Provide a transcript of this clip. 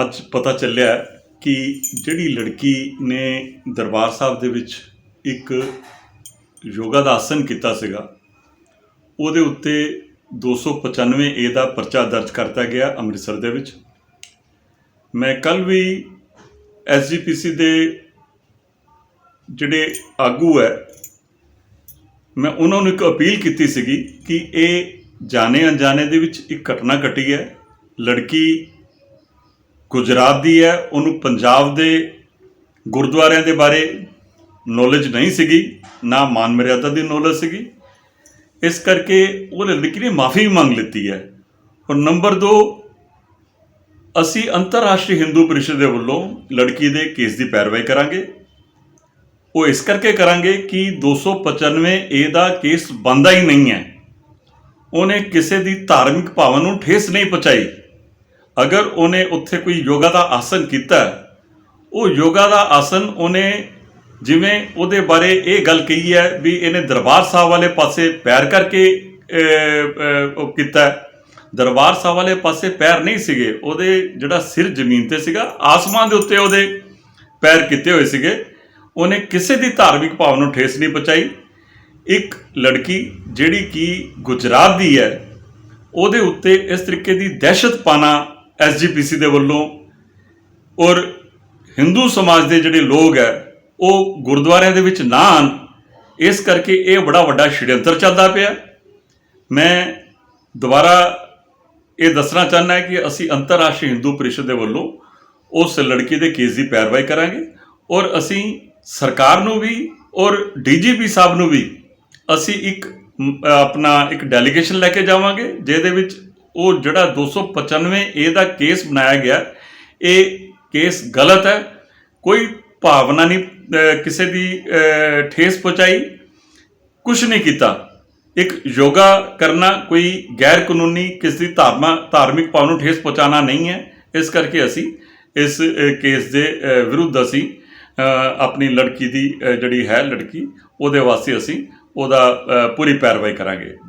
ਅੱਜ ਪਤਾ ਚੱਲਿਆ ਕਿ ਜਿਹੜੀ ਲੜਕੀ ਨੇ ਦਰਬਾਰ ਸਾਹਿਬ ਦੇ ਵਿੱਚ ਇੱਕ ਯੋਗਾ ਦਾ ਆਸਨ ਕੀਤਾ ਸੀਗਾ, ਉਹਦੇ ਉੱਤੇ 295 ਏ ਦਾ ਪਰਚਾ ਦਰਜ ਕਰਤਾ ਗਿਆ ਅੰਮ੍ਰਿਤਸਰ ਦੇ ਵਿੱਚ। ਮੈਂ ਕੱਲ ਵੀ ਐਸਜੀਪੀਸੀ ਦੇ ਜਿਹੜੇ ਆਗੂ ਹੈ, ਮੈਂ ਉਹਨਾਂ ਨੂੰ ਇੱਕ ਅਪੀਲ ਕੀਤੀ ਸੀਗੀ ਕਿ ਇਹ ਜਾਣੇ ਅਣਜਾਣੇ ਦੇ ਵਿੱਚ ਇੱਕ ਘਟਨਾ ਘਟੀ ਹੈ। ਲੜਕੀ ਗੁਜਰਾਤ ਦੀ ਹੈ, ਉਹਨੂੰ ਪੰਜਾਬ ਦੇ ਗੁਰਦੁਆਰਿਆਂ ਦੇ ਬਾਰੇ ਨੌਲੇਜ ਨਹੀਂ ਸੀਗੀ, ਨਾ ਮਾਨ ਮਰਿਆਦਾ ਦੀ ਨੌਲੇਜ ਸੀਗੀ। ਇਸ ਕਰਕੇ ਉਹ ਲੜਕੀ ਨੇ ਮਾਫੀ ਮੰਗ ਲਿੱਤੀ ਹੈ। ਔਰ ਨੰਬਰ 2 ਅਸੀਂ ਅੰਤਰਰਾਸ਼ਟਰੀ ਹਿੰਦੂ ਪਰਿਸ਼ਦ ਦੇ ਵੱਲੋਂ ਲੜਕੀ ਦੇ ਕੇਸ ਦੀ ਪੈਰਵਾਈ ਕਰਾਂਗੇ। ਉਹ ਇਸ ਕਰਕੇ ਕਰਾਂਗੇ ਕਿ 295 ਏ ਦਾ ਕੇਸ ਬੰਦਾ ਹੀ ਨਹੀਂ ਹੈ। ਉਹਨੇ ਕਿਸੇ ਦੀ ਧਾਰਮਿਕ ਭਾਵਨਾ ਨੂੰ ਠੇਸ ਨਹੀਂ ਪਹੁੰਚਾਈ। ਅਗਰ ਉਹਨੇ ਉੱਥੇ ਕੋਈ ਯੋਗਾ ਦਾ ਆਸਨ ਕੀਤਾ, ਉਹ ਯੋਗਾ ਦਾ ਆਸਨ ਉਹਨੇ ਜਿਵੇਂ ਉਹਦੇ ਬਾਰੇ ਇਹ ਗੱਲ ਕਹੀ ਹੈ ਵੀ ਇਹਨੇ ਦਰਬਾਰ ਸਾਹਿਬ ਵਾਲੇ ਪਾਸੇ ਪੈਰ ਕਰਕੇ ਉਹ ਕੀਤਾ। ਦਰਬਾਰ ਸਾਹਿਬ ਵਾਲੇ ਪਾਸੇ ਪੈਰ ਨਹੀਂ ਸੀਗੇ, ਉਹਦੇ ਜਿਹੜਾ ਸਿਰ ਜ਼ਮੀਨ ਤੇ ਸੀਗਾ, ਆਸਮਾਨ ਦੇ ਉੱਤੇ ਉਹਦੇ ਪੈਰ ਕੀਤੇ ਹੋਏ ਸੀਗੇ। ਉਹਨੇ ਕਿਸੇ ਦੀ ਧਾਰਮਿਕ ਭਾਵ ਨੂੰ ਠੇਸ ਨਹੀਂ ਪਹੁੰਚਾਈ। ਇੱਕ ਲੜਕੀ ਜਿਹੜੀ ਕਿ ਗੁਜਰਾਤ ਦੀ ਹੈ, ਉਹਦੇ ਉੱਤੇ ਇਸ ਤਰੀਕੇ ਦੀ ਦਹਿਸ਼ਤ ਪਾਣਾ ਐਸਜੀਪੀਸੀ ਦੇ ਵੱਲੋਂ ਔਰ ਹਿੰਦੂ ਸਮਾਜ ਦੇ ਜਿਹੜੇ ਲੋਕ ਹੈ, ਉਹ ਗੁਰਦੁਆਰਿਆਂ ਦੇ ਵਿੱਚ ਨਾ ਆਉਣ, ਇਸ ਕਰਕੇ ਇਹ ਬੜਾ ਵੱਡਾ ਛਿੜੰਤਰ ਚੱਲਦਾ ਪਿਆ। ਮੈਂ ਦੁਬਾਰਾ ਇਹ ਦੱਸਣਾ ਚਾਹੁੰਦਾ ਕਿ ਅਸੀਂ ਅੰਤਰਰਾਸ਼ਟਰੀ ਹਿੰਦੂ ਪਰਿਸ਼ਦ ਦੇ ਵੱਲੋਂ ਉਸ ਲੜਕੀ ਦੇ ਕੇਸ ਦੀ ਪੈਰਵਾਈ ਕਰਾਂਗੇ ਔਰ ਅਸੀਂ ਸਰਕਾਰ ਨੂੰ ਵੀ ਔਰ ਡੀਜੀਪੀ ਸਾਹਿਬ ਨੂੰ ਵੀ ਅਸੀਂ ਇੱਕ ਆਪਣਾ ਇੱਕ ਡੈਲੀਗੇਸ਼ਨ ਲੈ ਕੇ ਜਾਵਾਂਗੇ, ਜਿਹਦੇ ਵਿੱਚ ਉਹ ਜਿਹੜਾ 295 ਏ ਦਾ ਕੇਸ ਬਣਾਇਆ ਗਿਆ, ਇਹ ਕੇਸ ਗਲਤ ਹੈ। ਕੋਈ ਭਾਵਨਾ ਨਹੀਂ ਕਿਸੇ ਦੀ ਠੇਸ ਪਹੁੰਚਾਈ। ਕੁਝ ਨਹੀਂ ਕੀਤਾ। ਇੱਕ ਯੋਗਾ ਕਰਨਾ ਕੋਈ ਗੈਰ ਕਾਨੂੰਨੀ ਕਿਸ ਦੀ ਧਾਰਮਾ, ਧਾਰਮਿਕ ਭਾਵ ਨੂੰ ਠੇਸ ਪਹੁੰਚਾਉਣਾ ਨਹੀਂ ਹੈ। ਇਸ ਕਰਕੇ ਅਸੀਂ ਇਸ ਕੇਸ ਦੇ ਵਿਰੁੱਧ ਅਸੀਂ ਆਪਣੀ ਲੜਕੀ ਦੀ ਜਿਹੜੀ ਹੈ ਲੜਕੀ, ਉਹਦੇ ਵਾਸਤੇ ਅਸੀਂ ਉਹਦਾ ਪੂਰੀ ਪੈਰਵਾਈ ਕਰਾਂਗੇ।